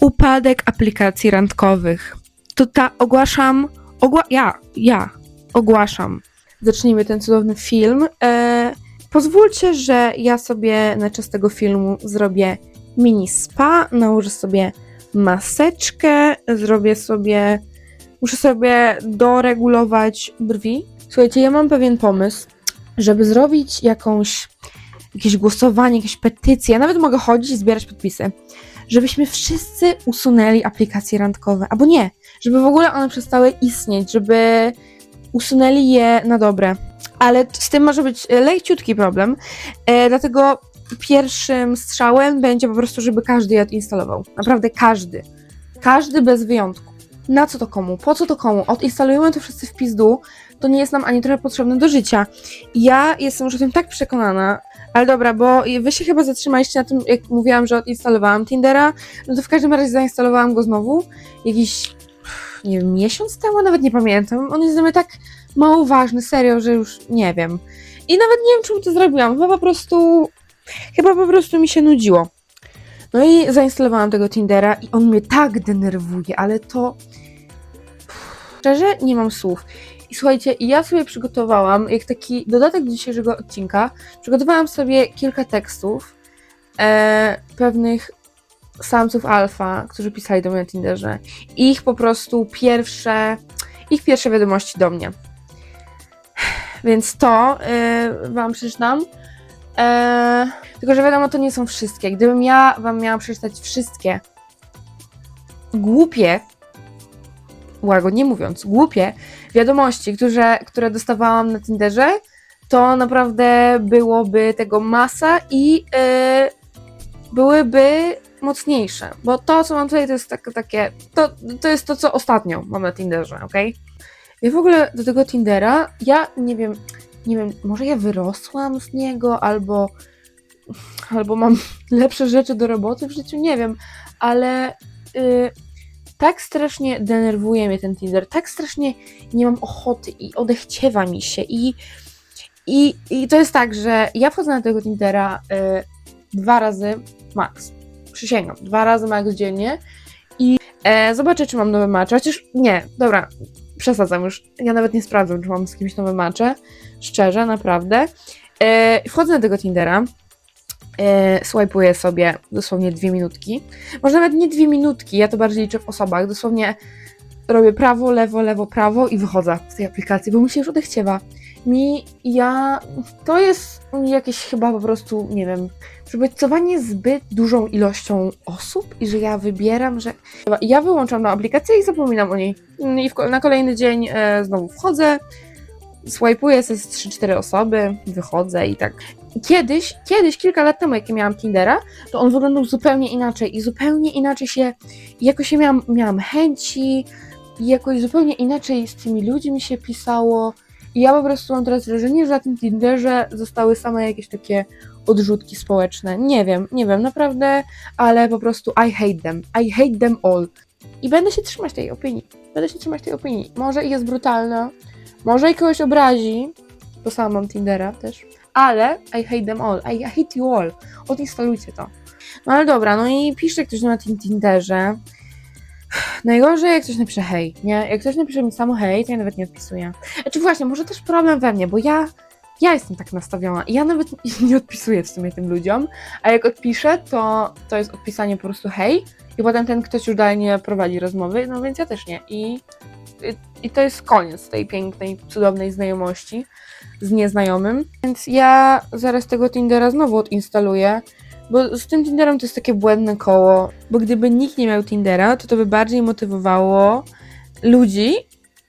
Upadek aplikacji randkowych. To ta ogłaszam. Ogła ja, ja ogłaszam. Zacznijmy ten cudowny film. E, pozwólcie, że ja sobie na czas tego filmu zrobię mini spa, nałożę sobie maseczkę, zrobię sobie. Muszę sobie doregulować brwi. Słuchajcie, ja mam pewien pomysł, żeby zrobić jakąś jakieś głosowanie, jakieś petycje. Ja nawet mogę chodzić i zbierać podpisy, żebyśmy wszyscy usunęli aplikacje randkowe, albo nie, żeby w ogóle one przestały istnieć, żeby usunęli je na dobre. Ale z tym może być e, leciutki problem, e, dlatego pierwszym strzałem będzie po prostu, żeby każdy je odinstalował. Naprawdę każdy. Każdy bez wyjątku. Na co to komu? Po co to komu? Odinstalujemy to wszyscy w pizdu, to nie jest nam ani trochę potrzebne do życia. Ja jestem już o tym tak przekonana, ale dobra, bo wy się chyba zatrzymaliście na tym, jak mówiłam, że odinstalowałam Tindera, no to w każdym razie zainstalowałam go znowu. Jakiś, nie wiem, miesiąc temu, nawet nie pamiętam. On jest dla mnie tak mało ważny, serio, że już nie wiem. I nawet nie wiem, czemu to zrobiłam. Chyba po prostu, chyba po prostu mi się nudziło. No i zainstalowałam tego Tindera i on mnie tak denerwuje, ale to... Szczerze, nie mam słów. I słuchajcie, ja sobie przygotowałam, jak taki dodatek do dzisiejszego odcinka, przygotowałam sobie kilka tekstów e, pewnych samców alfa, którzy pisali do mnie na Tinderze. Ich po prostu pierwsze, ich pierwsze wiadomości do mnie. Więc to e, wam przeczytam. E, tylko, że wiadomo, to nie są wszystkie. Gdybym ja wam miała przeczytać wszystkie głupie, łagodnie mówiąc, głupie wiadomości, które, które dostawałam na Tinderze, to naprawdę byłoby tego masa i yy, byłyby mocniejsze. Bo to, co mam tutaj, to jest tak, takie. To, to jest to, co ostatnio mam na Tinderze, ok? I w ogóle do tego Tindera, ja nie wiem, nie wiem, może ja wyrosłam z niego, albo, albo mam lepsze rzeczy do roboty w życiu, nie wiem, ale. Yy, tak strasznie denerwuje mnie ten Tinder, tak strasznie nie mam ochoty i odechciewa mi się i, i, i to jest tak, że ja wchodzę na tego Tindera y, dwa razy max, przysięgam, dwa razy max dziennie i e, zobaczę, czy mam nowe macze, chociaż nie, dobra, przesadzam już, ja nawet nie sprawdzam, czy mam z kimś nowe macze, szczerze, naprawdę. E, wchodzę na tego Tindera, e, sobie dosłownie dwie minutki. Może nawet nie dwie minutki, ja to bardziej liczę w osobach. Dosłownie robię prawo, lewo, lewo, prawo i wychodzę z tej aplikacji, bo mi się już odechciewa. Mi, ja, to jest jakieś chyba po prostu, nie wiem, przebodźcowanie zbyt dużą ilością osób i że ja wybieram, że ja wyłączam na aplikację i zapominam o niej. I w, na kolejny dzień e, znowu wchodzę, swajpuję sobie z 3-4 osoby, wychodzę i tak. Kiedyś, kiedyś, kilka lat temu, jak ja miałam Tindera, to on wyglądał zupełnie inaczej i zupełnie inaczej się, jakoś się miałam, miałam chęci i jakoś zupełnie inaczej z tymi ludźmi się pisało i ja po prostu mam teraz wrażenie, że na tym Tinderze zostały same jakieś takie odrzutki społeczne. Nie wiem, nie wiem, naprawdę, ale po prostu I hate them. I hate them all. I będę się trzymać tej opinii. Będę się trzymać tej opinii. Może i jest brutalna, może i kogoś obrazi, bo sama mam Tindera też, ale I hate them all, I hate you all, odinstalujcie to. No ale dobra, no i pisze ktoś na tym Tinderze. Najgorzej jak ktoś napisze hej, nie? Jak ktoś napisze mi samo hej, to ja nawet nie odpisuję. Znaczy właśnie, może też problem we mnie, bo ja, ja jestem tak nastawiona i ja nawet nie odpisuję w sumie tym ludziom, a jak odpiszę, to, to jest odpisanie po prostu hej i potem ten ktoś już dalej nie prowadzi rozmowy, no więc ja też nie. I i to jest koniec tej pięknej, cudownej znajomości z nieznajomym. Więc ja zaraz tego Tindera znowu odinstaluję, bo z tym Tinderem to jest takie błędne koło, bo gdyby nikt nie miał Tindera, to to by bardziej motywowało ludzi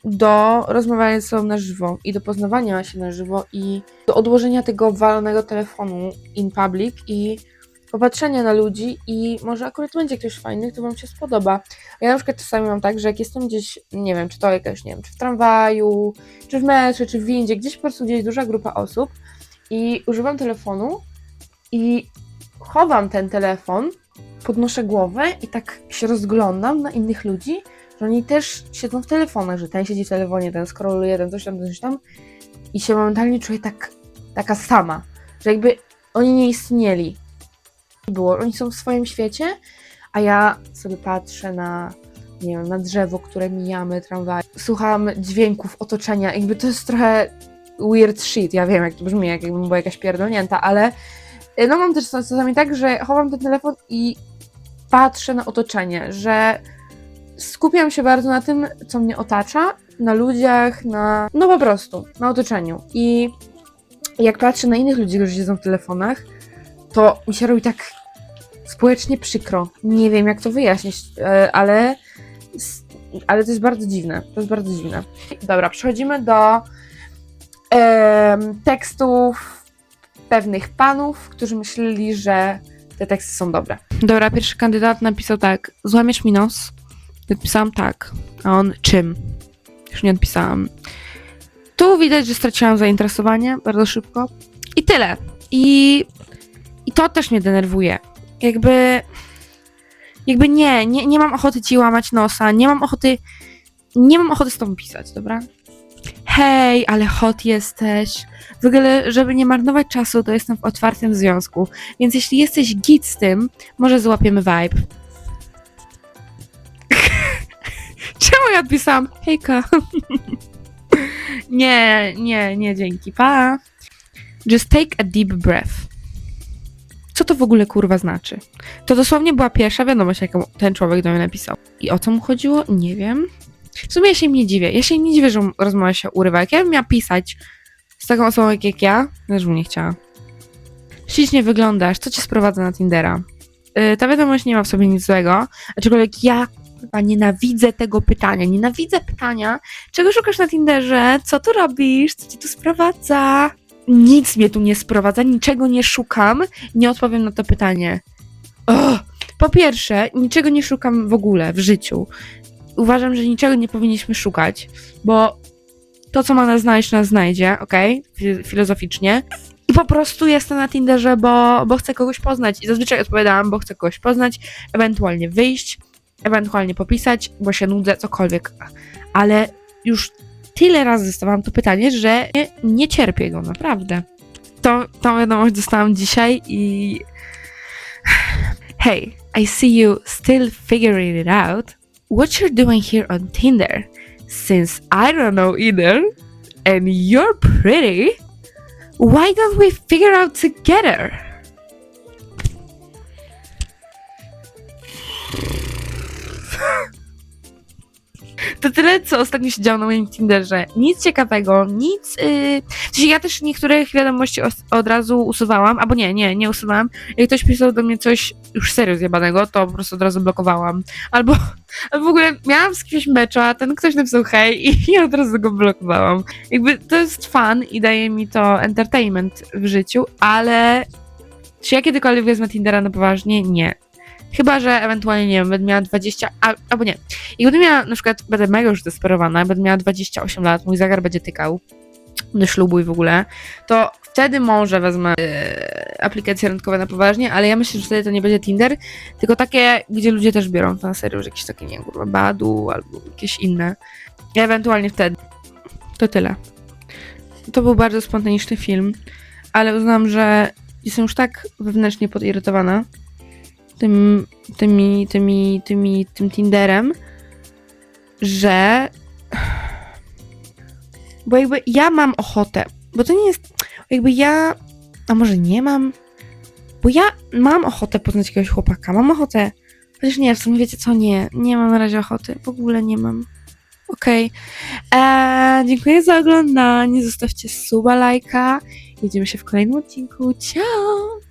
do rozmawiania ze sobą na żywo i do poznawania się na żywo i do odłożenia tego walonego telefonu in public i popatrzenia na ludzi i może akurat będzie ktoś fajny, kto wam się spodoba. Ja na przykład czasami mam tak, że jak jestem gdzieś, nie wiem, czy to jakaś, nie wiem, czy w tramwaju, czy w metrze, czy w windzie, gdzieś po prostu gdzieś duża grupa osób i używam telefonu i chowam ten telefon, podnoszę głowę i tak się rozglądam na innych ludzi, że oni też siedzą w telefonach, że ten siedzi w telefonie, ten scrolluje, ten coś tam, coś tam i się momentalnie czuję tak, taka sama, że jakby oni nie istnieli, było. Oni są w swoim świecie, a ja sobie patrzę na, nie wiem, na drzewo, które mijamy, tramwaj. Słucham dźwięków otoczenia. Jakby to jest trochę weird shit. Ja wiem, jak to brzmi, jak jakbym była jakaś pierdolnięta, ale y, no mam też czasami tak, że chowam ten telefon i patrzę na otoczenie, że skupiam się bardzo na tym, co mnie otacza, na ludziach, na. no po prostu, na otoczeniu. I jak patrzę na innych ludzi, którzy siedzą w telefonach, to mi się robi tak społecznie przykro. Nie wiem, jak to wyjaśnić, e, ale. Ale to jest bardzo dziwne. To jest bardzo dziwne. Dobra, przechodzimy do tekstów pewnych panów, którzy myśleli, że te teksty są dobre. Dobra, pierwszy kandydat napisał tak: Złamiesz mi nos? Napisałam tak. A on czym? Już nie odpisałam. Tu widać, że straciłam zainteresowanie bardzo szybko. I tyle. I, i to też mnie denerwuje. Jakby. Jakby nie, nie, nie mam ochoty ci łamać nosa, nie mam ochoty. Nie mam ochoty z tobą pisać, dobra? Hej, ale hot jesteś. W ogóle, żeby nie marnować czasu, to jestem w otwartym związku. Więc jeśli jesteś git z tym, może złapiemy vibe. Czemu ja odpisałam hejka? nie, nie, nie, dzięki, pa. Just take a deep breath. To w ogóle kurwa znaczy? To dosłownie była pierwsza wiadomość, jaką ten człowiek do mnie napisał. I o co mu chodziło? Nie wiem. W sumie ja się nie dziwię. Ja się nie dziwię, że rozmowa się urywa. Jak ja bym miała pisać z taką osobą jak, ja, też bym nie chciała. Ślicznie wyglądasz, co cię sprowadza na Tindera? Yy, ta wiadomość nie ma w sobie nic złego, aczkolwiek ja kurwa, nienawidzę tego pytania. Nienawidzę pytania, czego szukasz na Tinderze, co tu robisz, co cię tu sprowadza. Nic mnie tu nie sprowadza, niczego nie szukam, nie odpowiem na to pytanie. Ugh. Po pierwsze, niczego nie szukam w ogóle w życiu. Uważam, że niczego nie powinniśmy szukać, bo to, co ma nas znaleźć, nas znajdzie? Fi- Filozoficznie. I po prostu jestem na Tinderze, bo, bo chcę kogoś poznać. I zazwyczaj odpowiadałam, bo chcę kogoś poznać, ewentualnie wyjść, ewentualnie popisać, bo się nudzę, cokolwiek. Ale już tyle razy dostawałam to pytanie, że nie, nie cierpię go, naprawdę. To, tą wiadomość dostałam dzisiaj i... Hey, I see you still figuring it out. What you're doing here on Tinder? Since I don't know either, and you're pretty, why don't we figure out together? To tyle, co ostatnio się działo na moim Tinderze. Nic ciekawego, nic. Yy... Ja też niektórych wiadomości od razu usuwałam, albo nie, nie, nie usuwałam. Jak ktoś pisał do mnie coś już serio zjebanego, to po prostu od razu blokowałam. Albo albo w ogóle miałam z kimś mecza, ten ktoś napisał hej i ja od razu go blokowałam. Jakby to jest fun i daje mi to entertainment w życiu, ale czy ja kiedykolwiek wezmę Tindera na poważnie? Nie. Chyba, że ewentualnie, nie wiem, będę miała 20, a, albo nie. I będę miała, na przykład, będę mega już zdesperowana, będę miała 28 lat, mój zegar będzie tykał do ślubu i w ogóle, to wtedy może wezmę e, aplikacje randkowe na poważnie, ale ja myślę, że wtedy to nie będzie Tinder, tylko takie, gdzie ludzie też biorą to na serio, że jakieś takie, nie wiem, kurwa, Badu albo jakieś inne. I ewentualnie wtedy. To tyle. To był bardzo spontaniczny film, ale uznam, że jestem już tak wewnętrznie podirytowana tym, tymi, tymi, tymi, tym Tinderem, że bo jakby ja mam ochotę, bo to nie jest, jakby ja, a może nie mam, bo ja mam ochotę poznać jakiegoś chłopaka, mam ochotę, chociaż nie, w sumie wiecie co, nie, nie mam na razie ochoty, w ogóle nie mam. Okej, eee, dziękuję za oglądanie, zostawcie suba, lajka, jedziemy się w kolejnym odcinku, ciao!